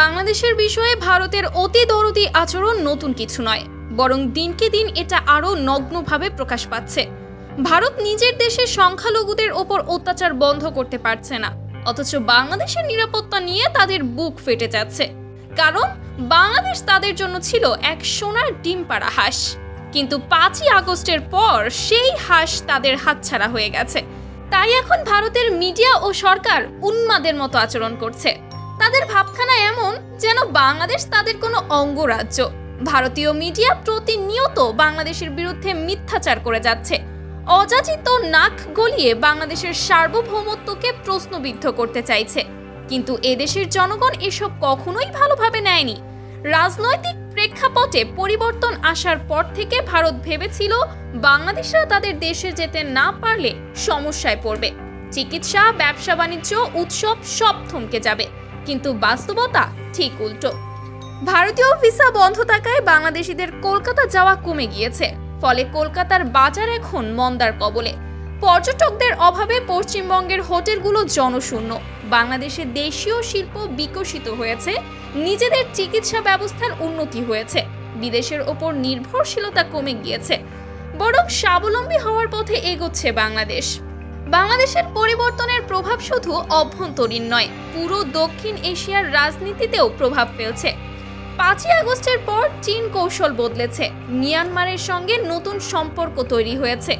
বাংলাদেশের বিষয়ে ভারতের অতি দরদি আচরণ নতুন কিছু নয়, বরং দিনকে দিন এটা আরও নগ্নভাবে প্রকাশ পাচ্ছে। ভারত নিজের দেশের সংখ্যালঘুদের ওপর অত্যাচার বন্ধ করতে পারছে না, অথচ বাংলাদেশের নিরাপত্তা নিয়ে তাদের বুক ফেটে যাচ্ছে। কারণ, বাংলাদেশ তাদের জন্য ছিল এক সোনার ডিম পাড়া হাঁস। কিন্তু পাঁচই আগস্টের পর সেই হাঁস তাদের হাতছাড়া হয়ে গেছে। তাই এখন ভারতের মিডিয়া ও সরকার উন্মাদের মতো আচরণ করছে। তাদের ভাবখানা এমন যেন বাংলাদেশ তাদের কোনো অঙ্গরাজ্য। ভারতীয় মিডিয়া প্রতিনিয়ত বাংলাদেশের বিরুদ্ধে মিথ্যাচার করে যাচ্ছে। অযাচিত নাক গলিয়ে বাংলাদেশের সার্বভৌমত্বকে প্রশ্নবিদ্ধ করতে চাইছে। কিন্তু এদেশের জনগণ এসব কখনোই ভালোভাবে নেয়নি। রাজনৈতিক প্রেক্ষাপটে পরিবর্তন আসার পর থেকে ভারত ভেবেছিল বাংলাদেশরা তাদের দেশে যেতে না পারলে সমস্যায় পড়বে। চিকিৎসা, ব্যবসা, বাণিজ্য, উৎসব সব থমকে যাবে। কিন্তু বাস্তবতা ঠিক উল্টো। ভারতীয় ভিসা বন্ধ থাকায় বাংলাদেশিদের কলকাতা যাওয়া কমে গিয়েছে, ফলে কলকাতার বাজার এখন মন্দার কবলে। পর্যটকদের অভাবে পশ্চিমবঙ্গের হোটেলগুলো জনশূন্য। বাংলাদেশে দেশীয় শিল্প বিকশিত হয়েছে, নিজেদের চিকিৎসা ব্যবস্থার উন্নতি হয়েছে, বিদেশের ওপর নির্ভরশীলতা কমে গিয়েছে। বরং স্বাবলম্বী হওয়ার পথে এগোচ্ছে বাংলাদেশ। বাংলাদেশের পরিবর্তনের প্রভাব শুধু অভ্যন্তরীণ নয়, পুরো দক্ষিণ এশিয়ার রাজনীতিতেও প্রভাব ফেলছে। পাঁচই আগস্টের পর চীন কৌশল বদলেছে, মিয়ানমারের সঙ্গে নতুন সম্পর্ক তৈরি হয়েছে।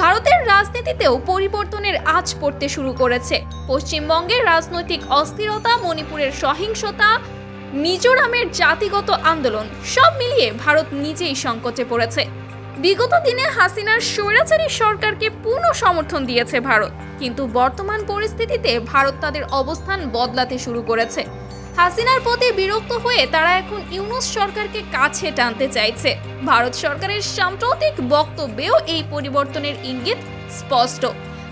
ভারতের রাজনীতিতেও পরিবর্তনের আঁচ পড়তে শুরু করেছে। পশ্চিমবঙ্গের রাজনৈতিক অস্থিরতা, মণিপুরের সহিংসতা, মিজোরামের জাতিগত আন্দোলন সব মিলিয়ে ভারত নিজেই সংকটে পড়েছে। বিগত দিনে হাসিনার স্বৈরাচারী সরকারকে পূর্ণ সমর্থন দিয়েছে ভারত। কিন্তু বর্তমান পরিস্থিতিতে ভারত তাদের অবস্থান বদলাতে শুরু করেছে। হাসিনার প্রতি বিরক্ত হয়ে তারা এখন ইউনুস সরকারকে কাছে টানতে চাইছে। ভারত সরকারের সাম্প্রতিক বক্তব্যেও এই পরিবর্তনের ইঙ্গিত স্পষ্ট।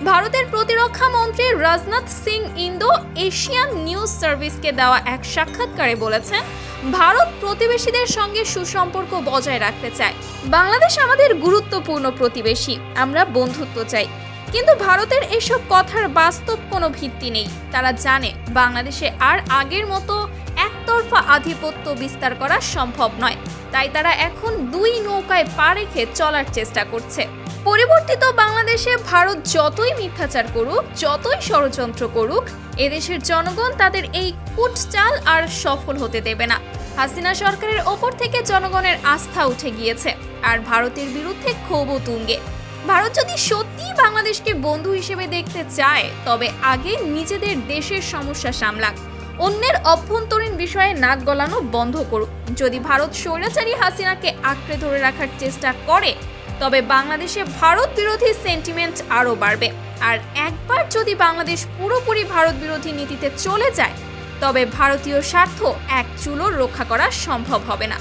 ভারতের প্রতিরক্ষা মন্ত্রী Rajnath Singh Indo Asian news সার্ভিসকে দেওয়া এক সাক্ষাৎকারে বলেছেন ভারত প্রতিবেশীদের সঙ্গে সুসম্পর্ক বজায় রাখতে চায়। বাংলাদেশ আমাদের গুরুত্বপূর্ণ প্রতিবেশী, আমরা বন্ধুত্ব চাই। কিন্তু ভারতের এসব কথার বাস্তব কোনো ভিত্তি নেই। তারা জানে, বাংলাদেশে আর আগের মতো একতরফা আধিপত্য বিস্তার করা সম্ভব নয়। তাই তারা এখন দুই নৌকায় পা রেখে চলার চেষ্টা করছে। পরিবর্তিত বাংলাদেশে ভারত যতই মিথ্যাচার করুক, যতই ষড়যন্ত্র করুক, এদেশের জনগণ তাদের এই কুটচাল আর সফল হতে দেবে না। হাসিনা সরকারের ওপর থেকে জনগণের আস্থা উঠে গিয়েছে, আর ভারতের বিরুদ্ধে ক্ষোভও তুঙ্গে। ভারত যদি সত্যিই বাংলাদেশকে বন্ধু হিসেবে দেখতে চায়, তবে আগে নিজেদের দেশের সমস্যা সামলাক। অন্যের অভ্যন্তরীণ বিষয়ে নাক গলানো বন্ধ করুক। যদি ভারত স্বৈরাচারী হাসিনাকে আঁকড়ে ধরে রাখার চেষ্টা করে, তবে বাংলাদেশে ভারত বিরোধী সেন্টিমেন্ট আরও বাড়বে। আর একবার যদি বাংলাদেশ পুরোপুরি ভারত বিরোধী নীতিতে চলে যায় তবে ভারতীয় স্বার্থ এক চুলো রক্ষা করা সম্ভব হবে না।